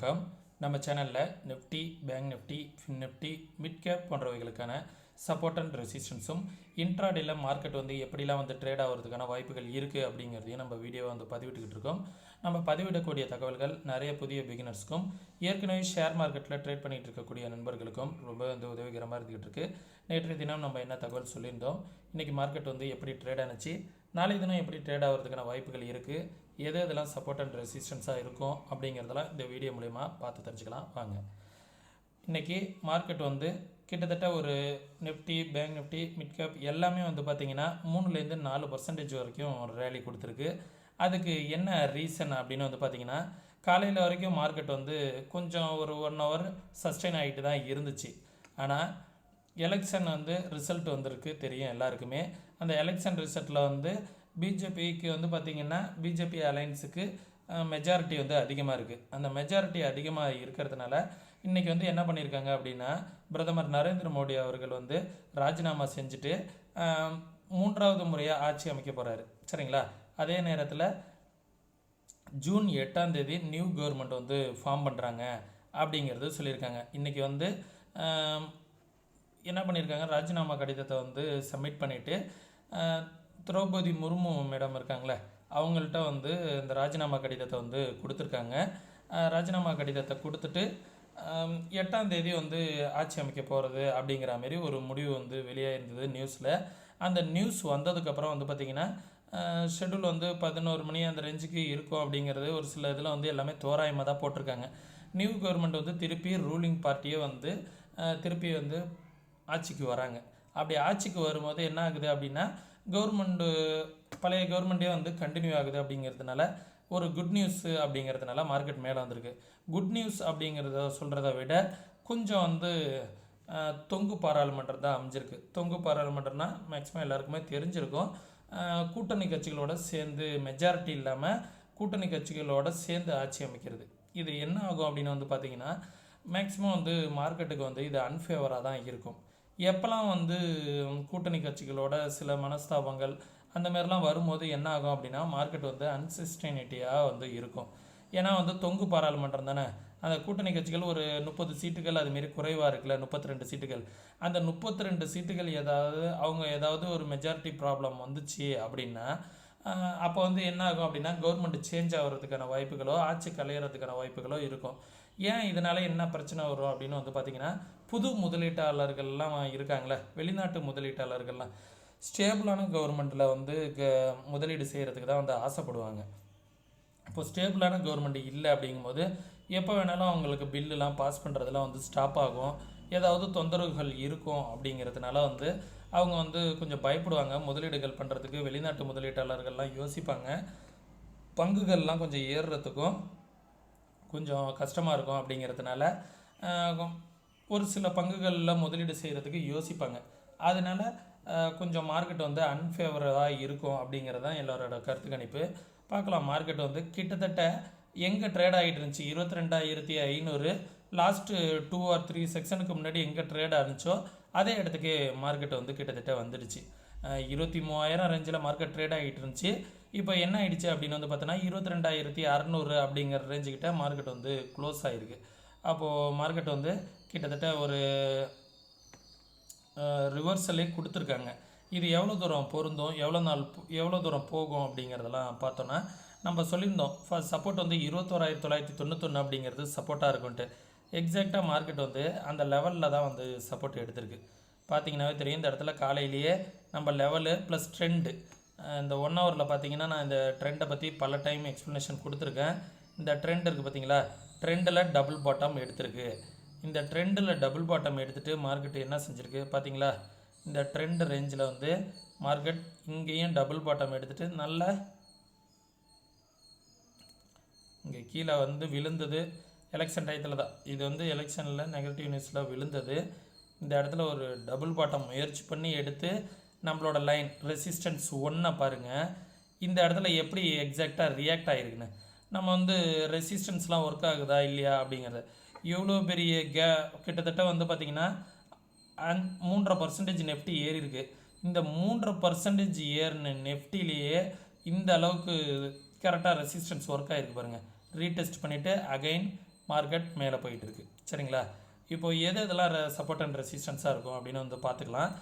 வணக்கம். நம்ம சேனலில் Nifty bank Nifty fin Nifty mid cap போன்றவைகளுக்கான support and ரெசிஸ்டன்ஸும் இன்ட்ராடேல மார்க்கெட் வந்து எப்படிலாம் வந்து ட்ரேட் ஆகிறதுக்கான வாய்ப்புகள் இருக்குது அப்படிங்கிறதையும் நம்ம வீடியோவை வந்து பதிவிட்டுக்கிட்டு இருக்கோம். நம்ம பதிவிடக்கூடிய தகவல்கள் நிறைய புதிய பிகினர்ஸ்க்கும் ஏற்கனவே ஷேர் மார்க்கெட்டில் ட்ரேட் பண்ணிகிட்டு இருக்கக்கூடிய நண்பர்களுக்கும் ரொம்ப வந்து உதவிகரமாக இருந்துகிட்டு இருக்குது நேற்றைய தினம் நம்ம என்ன தகவல் சொல்லியிருந்தோம்? இன்றைக்கி மார்க்கெட் வந்து எப்படி ட்ரேட் ஆனிச்சு? நாளை தினம் எப்படி ட்ரேட் ஆகிறதுக்கான வாய்ப்புகள் இருக்குது எது எதெல்லாம் சப்போர்ட் அண்ட் ரெசிஸ்டன்ஸாக இருக்கும் அப்படிங்கிறதெல்லாம் இந்த வீடியோ மூலயமா பார்த்து தெரிஞ்சுக்கலாம். வாங்க. இன்றைக்கி மார்க்கெட் வந்து கிட்டத்தட்ட ஒரு Nifty bank Nifty mid cap எல்லாமே வந்து பார்த்திங்கன்னா மூணுலேருந்து நாலு பர்சன்டேஜ் வரைக்கும் ரேலி கொடுத்துருக்கு. அதுக்கு என்ன ரீசன் அப்படின்னு வந்து பார்த்திங்கன்னா காலையில் வரைக்கும் மார்க்கெட் வந்து கொஞ்சம் ஒரு ஒன் ஹவர் சஸ்டெயின் ஆகிட்டு தான் இருந்துச்சு. ஆனால் எலெக்ஷன் வந்து ரிசல்ட் வந்திருக்கு தெரியும் எல்லாருக்குமே. அந்த எலெக்ஷன் ரிசல்ட்டில் வந்து பிஜேபிக்கு வந்து பார்த்திங்கன்னா பிஜேபி அலைன்ஸுக்கு மெஜாரிட்டி வந்து அதிகமாக இருக்குது அந்த மெஜாரிட்டி அதிகமாக இருக்கிறதுனால இன்றைக்கி வந்து என்ன பண்ணியிருக்காங்க அப்படின்னா பிரதமர் நரேந்திர மோடி அவர்கள் வந்து ராஜினாமா செஞ்சுட்டு மூன்றாவது முறையாக ஆட்சி அமைக்க போகிறாரு சரிங்களா? அதே நேரத்தில் ஜூன் எட்டாம் தேதி நியூ கவர்மெண்ட் வந்து ஃபார்ம் பண்ணுறாங்க அப்படிங்கிறது சொல்லியிருக்காங்க. இன்றைக்கி வந்து என்ன பண்ணியிருக்காங்க ராஜினாமா கடிதத்தை வந்து சப்மிட் பண்ணிவிட்டு திரௌபதி முர்மு மேடம் இருக்காங்களே அவங்கள்ட்ட வந்து இந்த ராஜினாமா கடிதத்தை வந்து கொடுத்துருக்காங்க. ராஜினாமா கடிதத்தை கொடுத்துட்டு எட்டாம் தேதி வந்து ஆட்சி அமைக்க போகிறது அப்படிங்கிற மாதிரி ஒரு முடிவு வந்து வெளியே இருந்தது நியூஸில் அந்த நியூஸ் வந்ததுக்கப்புறம் வந்து பார்த்திங்கன்னா ஷெட்யூல் வந்து பதினோரு மணி அந்த ரேஞ்சுக்கு இருக்கும் அப்படிங்கிறது ஒரு சில இதில் வந்து எல்லாமே தோராயமாக தான் போட்டிருக்காங்க. நியூ கவர்மெண்ட் வந்து திருப்பி ரூலிங் பார்ட்டியே வந்து திருப்பி வந்து ஆட்சிக்கு வராங்க. அப்படி ஆட்சிக்கு வரும்போது என்ன ஆகுது அப்படின்னா கவர்மெண்ட்டு பழைய கவர்மெண்ட்டே வந்து கண்டினியூ ஆகுது அப்படிங்கிறதுனால ஒரு குட் நியூஸ் அப்படிங்கிறதுனால மார்க்கெட் மேலே வந்திருக்கு. குட் நியூஸ் அப்படிங்கிறத சொல்கிறத விட கொஞ்சம் வந்து தொங்கு பாராளுமன்றம் தான் அமைஞ்சிருக்கு. தொங்கு பாராளுமன்றம்னா மேக்ஸிமம் எல்லாருக்குமே தெரிஞ்சிருக்கும். கூட்டணி கட்சிகளோட சேர்ந்து மெஜாரிட்டி இல்லாமல் கூட்டணி கட்சிகளோட சேர்ந்து ஆட்சி அமைக்கிறது. இது என்ன ஆகும் அப்படின்னு வந்து பார்த்தீங்கன்னா மேக்ஸிமம் வந்து மார்க்கெட்டுக்கு வந்து இது அன்ஃபேவராக தான் இருக்கும். எப்போல்லாம் வந்து கூட்டணி கட்சிகளோட சில மனஸ்தாபங்கள் அந்த மாதிரிலாம் வரும்போது என்ன ஆகும் அப்படின்னா மார்க்கெட் வந்து அன்சஸ்டைனிட்டியாக வந்து இருக்கும். ஏன்னா வந்து தொங்கு பாராளுமன்றம் தானே? அந்த கூட்டணி கட்சிகள் ஒரு முப்பது சீட்டுகள் அதுமாரி குறைவாக இருக்குல்ல முப்பத்தி ரெண்டு சீட்டுகள். அந்த முப்பத்தி ரெண்டு சீட்டுகள் ஏதாவது அவங்க ஏதாவது ஒரு மெஜாரிட்டி ப்ராப்ளம் வந்துச்சு அப்படின்னா அப்போ வந்து என்ன ஆகும் அப்படின்னா கவர்மெண்ட் சேஞ்ச் ஆகிறதுக்கான வாய்ப்புகளோ ஆட்சி கலையிறதுக்கான வாய்ப்புகளோ இருக்கும். ஏன் இதனால் என்ன பிரச்சனை வரும் அப்படின்னு வந்து பார்த்தீங்கன்னா புது முதலீட்டாளர்கள்லாம் இருக்காங்களே வெளிநாட்டு முதலீட்டாளர்கள்லாம். ஸ்டேபிளான கவர்மெண்ட்டில் வந்து க முதலீடு செய்கிறதுக்கு தான் வந்து ஆசைப்படுவாங்க. இப்போ ஸ்டேபிளான கவர்மெண்ட் இல்லை அப்படிங்கும்போது எப்போ வேணாலும் அவங்களுக்கு பில்லுலாம் பாஸ் பண்ணுறதுலாம் வந்து ஸ்டாப் ஆகும். ஏதாவது தொந்தரவுகள் இருக்கும் அப்படிங்கிறதுனால வந்து அவங்க வந்து கொஞ்சம் பயப்படுவாங்க. முதலீடுகள் பண்ணுறதுக்கு வெளிநாட்டு முதலீட்டாளர்கள்லாம் யோசிப்பாங்க. பங்குகள்லாம் கொஞ்சம் ஏறுறதுக்கும் கொஞ்சம் கஷ்டமாக இருக்கும் அப்படிங்கிறதுனால ஒரு சில பங்குகளில் முதலீடு செய்கிறதுக்கு யோசிப்பாங்க. அதனால கொஞ்சம் மார்க்கெட் வந்து அன்ஃபேவராக இருக்கும் அப்படிங்கிறது தான் எல்லோரோட கருத்து கணிப்பு. பார்க்கலாம் மார்க்கெட் வந்து கிட்டத்தட்ட எங்கே ட்ரேட் ஆகிட்டு இருந்துச்சு? இருபத்தி ரெண்டாயிரத்தி ஐநூறு லாஸ்ட்டு டூ ஆர் த்ரீ செக்ஷனுக்கு முன்னாடி எங்கே ட்ரேட் ஆனிச்சோ அதே இடத்துக்கு மார்க்கெட் வந்து கிட்டத்தட்ட வந்துடுச்சு. இருபத்தி மூவாயிரம் ரேஞ்சில் மார்க்கெட் ட்ரேட் ஆகிட்டு இருந்துச்சு. இப்போ என்ன ஆகிடுச்சு அப்படின்னு வந்து பார்த்தோன்னா இருபத்தி ரெண்டாயிரத்தி அறநூறு அப்படிங்கிற ரேஞ்சுக்கிட்ட மார்க்கெட் வந்து க்ளோஸ் ஆகிருக்கு அப்போது மார்க்கெட் வந்து கிட்டத்தட்ட ஒரு ரிவர்சலே கொடுத்துருக்காங்க. இது எவ்வளோ தூரம் பொருந்தும்? எவ்வளோ நாள் எவ்வளோ தூரம் போகும் அப்படிங்கிறதெல்லாம் பார்த்தோன்னா நம்ம சொல்லியிருந்தோம். ஃபர்ஸ்ட் சப்போர்ட் வந்து இருபத்தோராயிரத்தி தொள்ளாயிரத்தி தொண்ணூத்தொன்று அப்படிங்கிறது சப்போர்ட்டாக இருக்கும்ன்ட்டு எக்ஸாக்டாக மார்க்கெட் வந்து அந்த லெவலில் தான் வந்து சப்போர்ட் எடுத்திருக்கு. பார்த்தீங்கன்னாவே தெரியும் இந்த இடத்துல காலையிலேயே நம்ம லெவலு ப்ளஸ் ட்ரெண்டு இந்த ஒன் ஹவரில் பார்த்தீங்கன்னா நான் இந்த ட்ரெண்டை பற்றி பல டைம் எக்ஸ்ப்ளனேஷன் கொடுத்துருக்கேன். இந்த ட்ரெண்ட் இருக்குது பார்த்தீங்களா? ட்ரெண்டில் டபுள் பாட்டம் எடுத்திருக்கு. இந்த ட்ரெண்டில் டபுள் பாட்டம் எடுத்துகிட்டு மார்க்கெட் என்ன செஞ்சுருக்கு பார்த்தீங்களா இந்த ட்ரெண்ட் ரேஞ்சில் வந்து மார்க்கெட் இங்கேயும் டபுள் பாட்டம் எடுத்துகிட்டு நல்ல இங்கே கீழே வந்து விழுந்தது. எலெக்ஷன் டயத்தில் தான். இது வந்து எலெக்ஷனில் நெகட்டிவ் நியூஸில் விழுந்தது. இந்த இடத்துல ஒரு டபுள் பாட்டம் முயற்சி பண்ணி எடுத்து நம்மளோட லைன் ரெசிஸ்டன்ஸ் ஒன்றை பாருங்கள் இந்த இடத்துல எப்படி எக்ஸாக்டாக ரியாக்ட் ஆகிருக்குன்னு நம்ம வந்து ரெசிஸ்டன்ஸ்லாம் ஒர்க் ஆகுதா இல்லையா அப்படிங்கிறது. எவ்வளோ பெரிய கே கிட்டத்தட்ட வந்து பார்த்திங்கன்னா அந் மூன்றரை பர்சன்டேஜ் நெஃப்டி ஏறிருக்கு இந்த மூன்றரை பர்சன்டேஜ் ஏறின நெஃப்டிலேயே இந்த அளவுக்கு கரெக்டாக ரெசிஸ்டன்ஸ் ஒர்க் ஆகிருக்கு பாருங்கள் ரீடெஸ்ட் பண்ணிவிட்டு அகைன் மார்க்கெட் மேலே போயிட்டுருக்கு. சரிங்களா? இப்போ எது இதெல்லாம் சப்போர்ட் அண்ட் ரெசிஸ்டன்ஸாக இருக்கும் அப்படின்னு வந்து பார்த்துக்கலாம்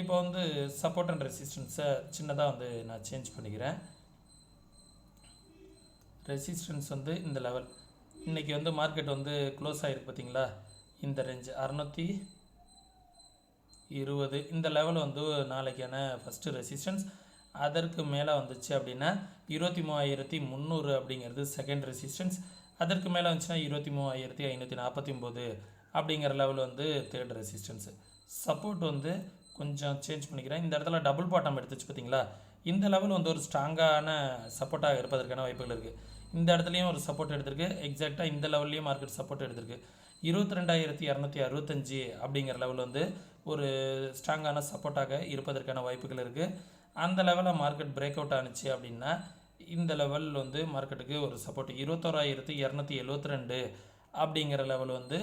இப்போ வந்து சப்போர்ட் அண்ட் ரெசிஸ்டன்ஸை சின்னதாக வந்து நான் சேஞ்ச் பண்ணிக்கிறேன். ரெசிஸ்டன்ஸ் வந்து இந்த லெவல் இன்றைக்கி வந்து மார்க்கெட் வந்து க்ளோஸ் ஆகிருக்கு பார்த்தீங்களா இந்த ரேஞ்சு அறநூற்றி இருபது. இந்த லெவல் வந்து நாளைக்கான ஃபஸ்ட்டு ரெசிஸ்டன்ஸ் அதற்கு மேலே வந்துச்சு அப்படின்னா இருபத்தி மூவாயிரத்தி முந்நூறு அப்படிங்கிறது செகண்ட் ரெசிஸ்டன்ஸ் அதற்கு மேலே வந்துச்சுன்னா இருபத்தி மூவாயிரத்தி ஐநூற்றி நாற்பத்தி ஒம்பது அப்படிங்கிற லெவல் வந்து தேர்ட் ரெசிஸ்டன்ஸு சப்போர்ட் வந்து கொஞ்சம் சேஞ்ச் பண்ணிக்கிறேன். இந்த இடத்துல டபுள் பாட்டம் எடுத்துச்சு பார்த்தீங்களா இந்த லெவல் வந்து ஒரு ஸ்ட்ராங்கான சப்போர்ட்டாக இருப்பதற்கான வாய்ப்புகள் இருக்குது இந்த இடத்துலையும் ஒரு சப்போர்ட் எடுத்திருக்கு. எக்ஸாக்டாக இந்த லெவல்லையும் மார்க்கெட் சப்போர்ட் எடுத்திருக்கு. இருபத்தி ரெண்டாயிரத்தி இரநூத்தி அறுபத்தஞ்சு அப்படிங்கிற லெவல் வந்து ஒரு ஸ்ட்ராங்கான சப்போர்ட்டாக இருப்பதற்கான வாய்ப்புகள் இருக்குது அந்த லெவலில் மார்க்கெட் பிரேக் அவுட் ஆணுச்சு அப்படின்னா இந்த லெவல் வந்து மார்க்கெட்டுக்கு ஒரு சப்போர்ட் இருபத்தோராயிரத்தி இரநூத்தி எழுவத்தி ரெண்டு அப்படிங்கிற லெவல் வந்து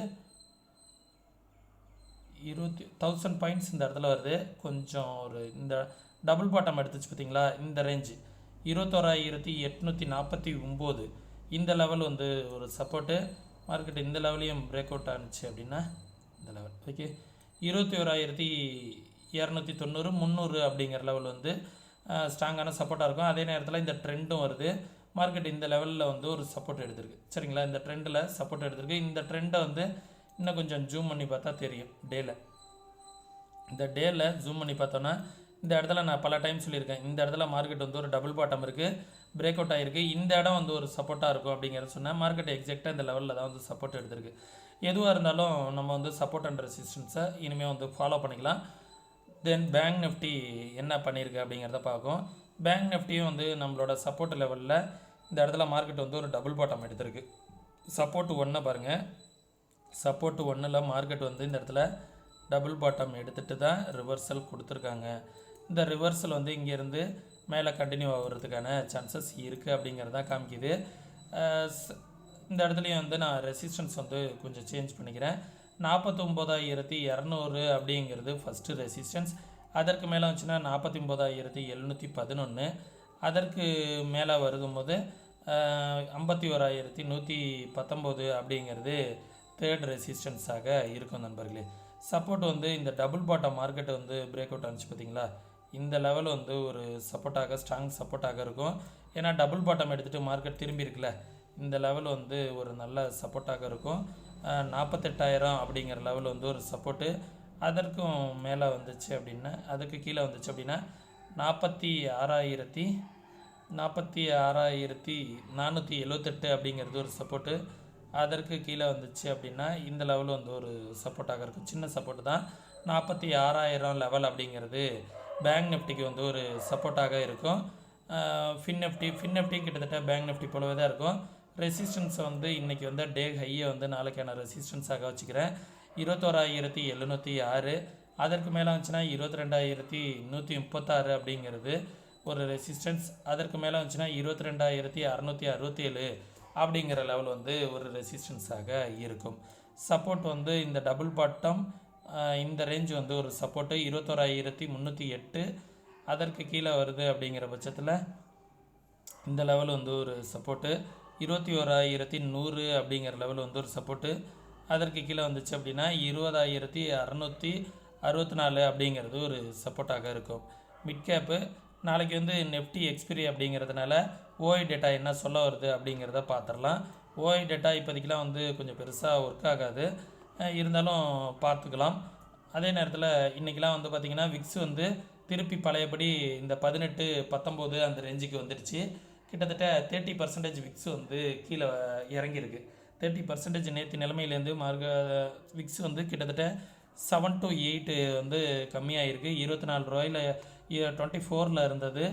இருபத்தி தௌசண்ட் பாயிண்ட்ஸ் இந்த இடத்துல வருது. கொஞ்சம் ஒரு இந்த டபுள் பாட்டம் எடுத்துச்சு பார்த்தீங்களா? இந்த ரேஞ்சு இருபத்தோராயிரத்தி எட்நூற்றி நாற்பத்தி ஒம்பது. இந்த லெவல் வந்து ஒரு சப்போர்ட்டு மார்க்கெட் இந்த லெவலையும் பிரேக் அவுட் ஆனுச்சு அப்படின்னா இந்த லெவல் ஓகே இருபத்தி ஓராயிரத்தி இரநூத்தி தொண்ணூறு முந்நூறு அப்படிங்கிற லெவல் வந்து ஸ்ட்ராங்கான சப்போர்ட்டாக இருக்கும். அதே நேரத்தில் இந்த ட்ரெண்டும் வருது. மார்க்கெட் இந்த லெவலில் வந்து ஒரு சப்போர்ட் எடுத்திருக்கு. சரிங்களா? இந்த ட்ரெண்டில் சப்போர்ட் எடுத்திருக்கு. இந்த ட்ரெண்டை வந்து இன்னும் கொஞ்சம் ஜூம் பண்ணி பார்த்தா தெரியும். டேல இந்த டேல ஜூம் பண்ணி பார்த்தோன்னா இந்த இடத்துல நான் பல டைம் சொல்லியிருக்கேன். இந்த இடத்துல மார்க்கெட் வந்து ஒரு டபுள் பாட்டம் இருக்குது பிரேக் அவுட் ஆகிருக்கு இந்த இடம் வந்து ஒரு சப்போர்ட்டாக இருக்கும் அப்படிங்கிறத சொன்னால் மார்க்கெட் எக்ஸாக்டாக இந்த லெவலில் தான் வந்து சப்போர்ட் எடுத்திருக்கு. எதுவாக இருந்தாலும் நம்ம வந்து சப்போர்ட் அண்ட் ரெசிஸ்டன்ஸை இனிமேல் வந்து ஃபாலோ பண்ணிக்கலாம். தென் பேங்க் நிஃப்டி என்ன பண்ணியிருக்கு அப்படிங்கிறத பார்க்கும். பேங்க் நிஃப்டியும் வந்து நம்மளோட சப்போர்ட் லெவலில் இந்த இடத்துல மார்க்கெட் வந்து ஒரு டபுள் பாட்டம் எடுத்திருக்கு. சப்போர்ட் ஒன்றை பாருங்கள் சப்போர்ட் ஒன்றில் மார்க்கெட் வந்து இந்த இடத்துல டபுள் பாட்டம் எடுத்துகிட்டு தான் ரிவர்சல் கொடுத்துருக்காங்க. இந்த ரிவர்ஸில் வந்து இங்கேருந்து மேலே கண்டினியூ ஆகிறதுக்கான சான்சஸ் இருக்குது அப்படிங்கிறதா காமிக்குது. இந்த இடத்துலையும் வந்து நான் ரெசிஸ்டன்ஸ் வந்து கொஞ்சம் சேஞ்ச் பண்ணிக்கிறேன். நாற்பத்தொம்போதாயிரத்தி இரநூறு அப்படிங்கிறது ஃபஸ்ட்டு ரெசிஸ்டன்ஸ் அதற்கு மேலே வந்துச்சுன்னா நாற்பத்தி ஒம்பதாயிரத்தி எழுநூற்றி பதினொன்று அதற்கு மேலே வருதும்போது ஐம்பத்தி ஓராயிரத்தி நூற்றி பத்தொம்போது அப்படிங்கிறது தேர்ட் ரெசிஸ்டன்ஸாக இருக்கும் நண்பர்களே. சப்போர்ட் வந்து இந்த டபுள் பாட்டம் மார்க்கெட் வந்து பிரேக் அவுட் ஆனிச்சு பார்த்தீங்களா இந்த லெவல் வந்து ஒரு சப்போர்ட்டாக ஸ்ட்ராங் சப்போர்ட்டாக இருக்கும். ஏன்னா டபுள் பாட்டம் எடுத்துகிட்டு மார்க்கெட் திரும்பி இருக்குல்ல இந்த லெவல் வந்து ஒரு நல்ல சப்போர்ட்டாக இருக்கும். நாற்பத்தெட்டாயிரம் அப்படிங்கிற லெவல் வந்து ஒரு சப்போர்ட்டு அதற்கும் மேலே வந்துச்சு அப்படின்னா அதுக்கு கீழே வந்துச்சு அப்படின்னா நாற்பத்தி ஆறாயிரத்தி நாற்பத்தி ஆறாயிரத்தி நானூற்றி எழுவத்தெட்டு அப்படிங்கிறது ஒரு சப்போர்ட்டு அதற்கு கீழே வந்துச்சு அப்படின்னா இந்த லெவல் வந்து ஒரு சப்போர்ட்டாக இருக்கும். சின்ன சப்போர்ட்டு தான். நாற்பத்தி ஆறாயிரம் லெவல் அப்படிங்கிறது. பேங்க் நிஃப்டிக்கு வந்து ஒரு சப்போர்ட்டாக இருக்கும். ஃபின் நிஃப்டி ஃபின் நிஃப்டி கிட்டத்தட்ட பேங்க் நிஃப்டி போலவே தான் இருக்கும். ரெசிஸ்டன்ஸை வந்து இன்றைக்கி வந்து டே ஹையை வந்து நாளைக்கான ரெசிஸ்டன்ஸாக வச்சுக்கிறேன். இருபத்தோராயிரத்தி எழுநூற்றி ஆறு. அதற்கு மேலே வந்துச்சுன்னா இருபத்தி ரெண்டாயிரத்தி நூற்றி முப்பத்தாறு அப்படிங்கிறது ஒரு ரெசிஸ்டன்ஸ் அதற்கு மேலே வந்துச்சுன்னா இருபத்தி ரெண்டாயிரத்தி அறநூற்றி அறுபத்தேழு அப்படிங்கிற லெவல் வந்து ஒரு ரெசிஸ்டன்ஸாக இருக்கும். சப்போர்ட் வந்து இந்த டபுள் பாட்டம் இந்த ரேஞ்ச் வந்து ஒரு சப்போர்ட்டு இருபத்தோராயிரத்தி முந்நூற்றி எட்டு. அதற்கு கீழே வருது அப்படிங்கிற பட்சத்தில் இந்த லெவல் வந்து ஒரு சப்போர்ட்டு இருபத்தி ஓராயிரத்தி நூறு அப்படிங்கிற லெவல் வந்து ஒரு சப்போர்ட்டு அதற்கு கீழே வந்துச்சு அப்படின்னா இருபதாயிரத்தி அறநூற்றி அறுபத்தி நாலு அப்படிங்கிறது ஒரு சப்போர்ட்டாக இருக்கும். மிட் கேப்பு நாளைக்கு வந்து நெஃப்டி எக்ஸ்பிரி அப்படிங்கிறதுனால ஓய் டேட்டா என்ன சொல்ல வருது அப்படிங்கிறத பார்த்துடலாம் ஓய் டேட்டா இப்போதைக்கெலாம் வந்து கொஞ்சம் பெருசாக ஒர்க் ஆகாது. இருந்தாலும் பார்த்துக்கலாம். அதே நேரத்தில் இன்றைக்கெலாம் வந்து பார்த்திங்கன்னா விக்ஸ் வந்து திருப்பி பழையபடி இந்த பதினெட்டு பத்தொம்போது அந்த ரேஞ்சுக்கு வந்துடுச்சு. கிட்டத்தட்ட தேர்ட்டி பர்சன்டேஜ் விக்ஸ் வந்து கீழே இறங்கியிருக்கு. தேர்ட்டி பர்சன்டேஜ் நேற்று நிலைமையிலேருந்து மார்க விக்ஸ் வந்து கிட்டத்தட்ட செவன் டு எயிட்டு வந்து கம்மியாயிருக்கு. இருபத்தி நாலு ரூபாயில் டுவெண்ட்டி ஃபோரில் இருந்தது.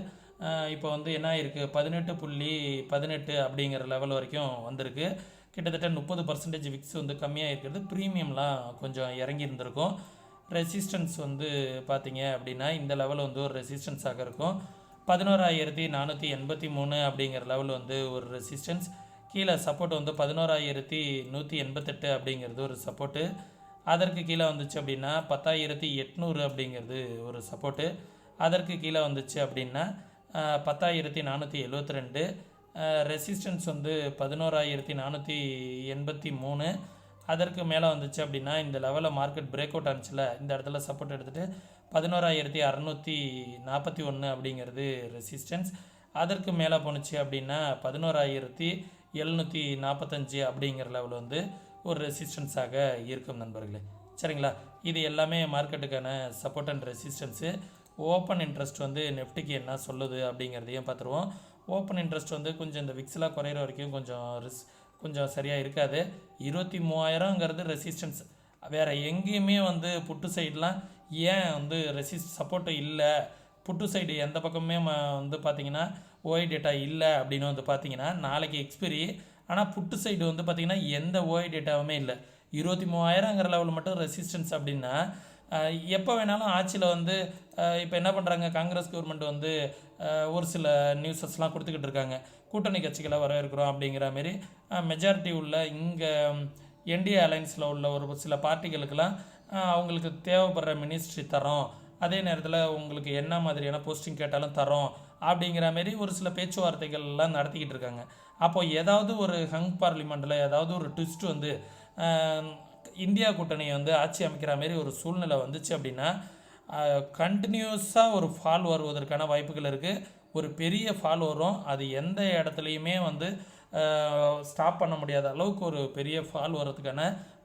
இப்போ வந்து என்ன ஆயிருக்கு? பதினெட்டு புள்ளி பதினெட்டு அப்படிங்கிற லெவல் வரைக்கும் வந்திருக்கு. கிட்டத்தட்ட முப்பது பர்சன்டேஜ் விக்ஸ் வந்து கம்மியாக இருக்கிறது ப்ரீமியம்லாம் கொஞ்சம் இறங்கி இருந்திருக்கும் ரெசிஸ்டன்ஸ் வந்து பார்த்தீங்க அப்படின்னா இந்த லெவல் வந்து ஒரு ரெசிஸ்டன்ஸாக இருக்கும். பதினோராயிரத்தி நானூற்றி எண்பத்தி மூணு அப்படிங்கிற லெவல் வந்து ஒரு ரெசிஸ்டன்ஸ் கீழே சப்போர்ட் வந்து பதினோராயிரத்தி நூற்றி எண்பத்தெட்டு அப்படிங்கிறது ஒரு சப்போர்ட்டு அதற்கு கீழே வந்துச்சு அப்படின்னா பத்தாயிரத்தி எட்நூறு அப்படிங்கிறது ஒரு சப்போர்ட்டு அதற்கு கீழே வந்துச்சு அப்படின்னா பத்தாயிரத்தி நானூற்றி எழுபத்தி ரெண்டு. ரெசிஸ்டன்ஸ் வந்து பதினோராயிரத்தி நானூற்றி எண்பத்தி மூணு. அதற்கு மேலே வந்துச்சு அப்படின்னா இந்த லெவலில் மார்க்கெட் பிரேக் அவுட் ஆனிச்சில் இந்த இடத்துல சப்போர்ட் எடுத்துகிட்டு பதினோராயிரத்தி அறநூற்றி நாற்பத்தி ஒன்று அப்படிங்கிறது ரெசிஸ்டன்ஸ் அதற்கு மேலே போணுச்சு அப்படின்னா பதினோராயிரத்தி எழுநூற்றி நாற்பத்தஞ்சு அப்படிங்கிற லெவல் வந்து ஒரு ரெசிஸ்டன்ஸாக இருக்கும் நண்பர்களே. சரிங்களா? இது எல்லாமே மார்க்கெட்டுக்கான support and resistance open interest வந்து நெஃப்டிக்கு என்ன சொல்லுது அப்படிங்கிறதையும் பார்த்துருவோம் ஓப்பன் இன்ட்ரெஸ்ட் வந்து கொஞ்சம் இந்த விக்ஸ்லாம் குறையிற வரைக்கும் கொஞ்சம் ரிஸ் கொஞ்சம் சரியாக இருக்காது. இருபத்தி மூவாயிரங்கிறது ரெசிஸ்டன்ஸ் வேறு எங்கேயுமே வந்து புட்டு சைட்லாம் ஏன் வந்து ரெசிஸ்ட் சப்போர்ட்டு இல்லை? புட்டு சைடு எந்த பக்கமே வந்து பார்த்தீங்கன்னா ஓஐ டேட்டா இல்லை அப்படின்னு வந்து பார்த்தீங்கன்னா நாளைக்கு எக்ஸ்பிரி ஆனால் புட்டு சைடு வந்து பார்த்தீங்கன்னா எந்த ஓஐ டேட்டாவுமே இல்லை. இருபத்தி மூவாயிரங்கிற லெவலில் மட்டும் ரெசிஸ்டன்ஸ் அப்படின்னா எப்போ வேணாலும் ஆட்சியில் வந்து இப்போ என்ன பண்ணுறாங்க காங்கிரஸ் கவர்மெண்ட் வந்து ஒரு சில நியூஸஸ்லாம் கொடுத்துக்கிட்டு இருக்காங்க. கூட்டணி கட்சிகளை வரவேற்கிறோம் அப்படிங்கிற மாரி மெஜாரிட்டி உள்ள இங்கே என்டிஏ அலைன்ஸில் உள்ள ஒரு சில பார்ட்டிகளுக்கெல்லாம் அவங்களுக்கு தேவைப்படுற மினிஸ்ட்ரி தரோம் அதே நேரத்தில் உங்களுக்கு என்ன மாதிரியான போஸ்டிங் கேட்டாலும் தரோம் அப்படிங்கிற மாரி ஒரு சில பேச்சுவார்த்தைகள்லாம் நடத்திக்கிட்டு இருக்காங்க. அப்போது ஏதாவது ஒரு ஹங் பார்லிமெண்ட்டில் ஏதாவது ஒரு ட்விஸ்ட் வந்து இந்தியா கூட்டணியை வந்து ஆட்சி அமைக்கிற மாதிரி ஒரு சூழ்நிலை வந்துச்சு அப்படின்னா கண்டினியூஸாக ஒரு ஃபால் வருவதற்கான வாய்ப்புகள் இருக்குது ஒரு பெரிய ஃபால் வரும். அது எந்த இடத்துலையுமே வந்து ஸ்டாப் பண்ண முடியாத அளவுக்கு ஒரு பெரிய ஃபால் வர்றதுக்கான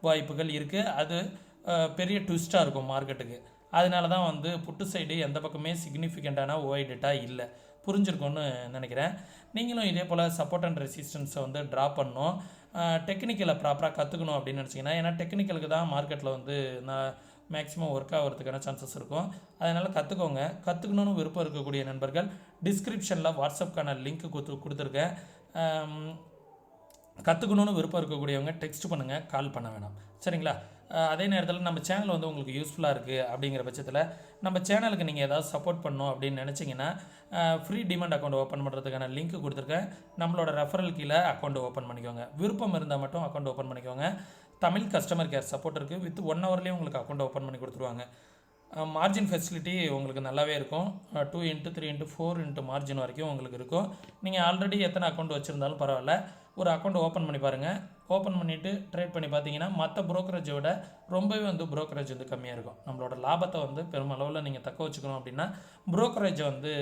வாய்ப்புகள் இருக்குது அது பெரிய ட்விஸ்ட்டாக இருக்கும் மார்க்கெட்டுக்கு அதனால தான் வந்து புட்டு சைடு எந்த பக்கமே சிக்னிஃபிகண்ட்டான ஓஐ இல்லை. புரிஞ்சிருக்கும்னு நினைக்கிறேன். நீங்களும் இதே போல் சப்போர்ட் அண்ட் ரெசிஸ்டன்ஸை வந்து ட்ரா பண்ணணும். டெக்னிக்கலை ப்ராப்பராக கற்றுக்கணும் அப்படின்னு நினச்சிங்கன்னா ஏன்னா டெக்னிக்கலுக்கு தான் மார்க்கெட்டில் வந்து நான் மேக்ஸிமம் ஒர்க் ஆகிறதுக்கான சான்சஸ் இருக்கும். அதனால் கற்றுக்கோங்க கற்றுக்கணும்னு விருப்பம் இருக்கக்கூடிய நண்பர்கள் டிஸ்கிரிப்ஷனில் வாட்ஸ்அப்க்கான லிங்க் கொடுத்து கொடுத்துருக்கேன். கற்றுக்கணும்னு விருப்பம் இருக்கக்கூடியவங்க டெக்ஸ்ட் பண்ணுங்கள் கால் பண்ண வேணாம். சரிங்களா? அதே நேரத்தில் நம்ம சேனல் வந்து உங்களுக்கு யூஸ்ஃபுல்லாக இருக்குது அப்படிங்கிற பட்சத்தில் நம்ம சேனலுக்கு நீங்கள் ஏதாவது சப்போர்ட் பண்ணணும் அப்படின்னு நினச்சிங்கன்னா ஃப்ரீ டிமாண்ட் அக்கௌண்ட் ஓப்பன் பண்ணுறதுக்கான லிங்க் கொடுத்துருக்கேன். நம்மளோட ரெஃபரல் கீழே அக்கௌண்ட் ஓப்பன் பண்ணிக்கோங்க. விருப்பம் இருந்தால் மட்டும் அக்கௌண்ட் ஓப்பன் பண்ணிக்கோங்க. தமிழ் கஸ்டமர் கேர் சப்போர்ட் இருக்குது வித் ஒன் ஹவர்லேயே உங்களுக்கு அக்கௌண்ட் ஓப்பன் பண்ணி கொடுத்துருவாங்க. மார்ஜின் ஃபெசிலிட்டி உங்களுக்கு நல்லாவே இருக்கும். Two into three into four into margin வரைக்கும் உங்களுக்கு இருக்கும். நீங்கள் ஆல்ரெடி எத்தனை அக்கௌண்ட் வச்சுருந்தாலும் பரவாயில்ல. ஒரு அக்கௌண்ட் ஓப்பன் பண்ணி பாருங்கள் ஓப்பன் பண்ணிவிட்டு ட்ரேட் பண்ணி பார்த்தீங்கன்னா மற்ற brokerage விட ரொம்பவே வந்து ப்ரோக்கரேஜ் வந்து கம்மியாக இருக்கும். நம்மளோட லாபத்தை வந்து பெருமளவில் நீங்கள் தக்க வச்சுக்கணும் அப்படின்னா brokerage வந்து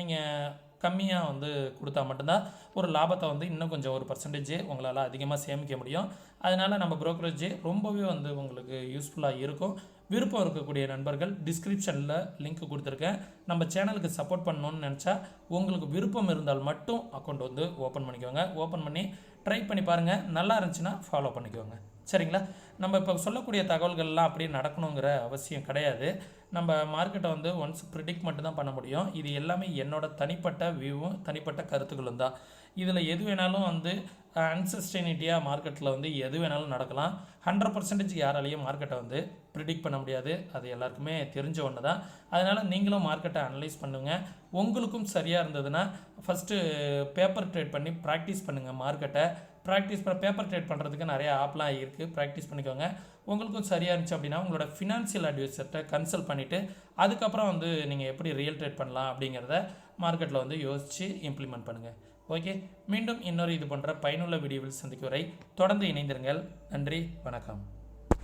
நீங்கள் கம்மியாக வந்து கொடுத்தா மட்டும்தான் ஒரு லாபத்தை வந்து இன்னும் கொஞ்சம் ஒரு பர்சன்டேஜ் உங்களால் அதிகமாக சேமிக்க முடியும். அதனால் நம்ம brokerage ரொம்பவே வந்து உங்களுக்கு யூஸ்ஃபுல்லாக இருக்கும். விருப்பம் இருக்கக்கூடிய நண்பர்கள் டிஸ்கிரிப்ஷனில் லிங்க் கொடுத்துருக்கேன். நம்ம சேனலுக்கு சப்போர்ட் பண்ணணும்னு நினச்சா உங்களுக்கு விருப்பம் இருந்தால் மட்டும் அக்கௌண்ட் வந்து ஓப்பன் பண்ணிக்கோங்க. ஓப்பன் பண்ணி ட்ரை பண்ணி பாருங்கள் நல்லா இருந்துச்சுன்னா ஃபாலோ பண்ணிக்கோங்க. சரிங்களா? நம்ம இப்போ சொல்லக்கூடிய தகவல்கள்லாம் அப்படியே நடக்கணுங்கிற அவசியம் கிடையாது. நம்ம மார்க்கெட்டை வந்து ஒன்ஸ் ப்ரிடிக்ட் மட்டும் தான் பண்ண முடியும். இது எல்லாமே என்னோட தனிப்பட்ட வியூவும் தனிப்பட்ட கருத்துக்களும் தான். இதில் எது வேணாலும் வந்து அன்சஸ்டைனிட்டியாக மார்க்கெட்டில் வந்து எது வேணாலும் நடக்கலாம். ஹண்ட்ரட் பர்சன்டேஜ் யாராலையும் மார்க்கெட்டை வந்து ப்ரிடிக்ட் பண்ண முடியாது. அது எல்லாருக்குமே தெரிஞ்ச ஒன்று தான். அதனால் நீங்களும் மார்க்கெட்டை அனலைஸ் பண்ணுங்கள் உங்களுக்கும் சரியாக இருந்ததுன்னா ஃபஸ்ட்டு பேப்பர் ட்ரேட் பண்ணி ப்ராக்டிஸ் பண்ணுங்கள் மார்க்கெட்டை. ப்ராக்டிஸ் பண்ண பேப்பர் ட்ரேட் பண்ணுறதுக்கு நிறைய ஆப்லாம் இருக்குது ப்ராக்டிஸ் பண்ணிக்கோங்க. உங்களுக்கும் சரியாக இருந்துச்சு அப்படின்னா உங்களோட ஃபினான்ஷியல் அட்வைசர்கிட்ட கன்சல்ட் பண்ணிவிட்டு அதுக்கப்புறம் வந்து நீங்கள் எப்படி ரியல் ட்ரேட் பண்ணலாம் அப்படிங்கிறத மார்க்கெட்டில் வந்து யோசித்து இம்ப்ளிமெண்ட் பண்ணுங்கள் ஓகே மீண்டும் இன்னொரு இது போன்ற பயனுள்ள வீடியோவில் சந்திக்கும் வரை தொடர்ந்து இணைந்திருங்கள். நன்றி வணக்கம்.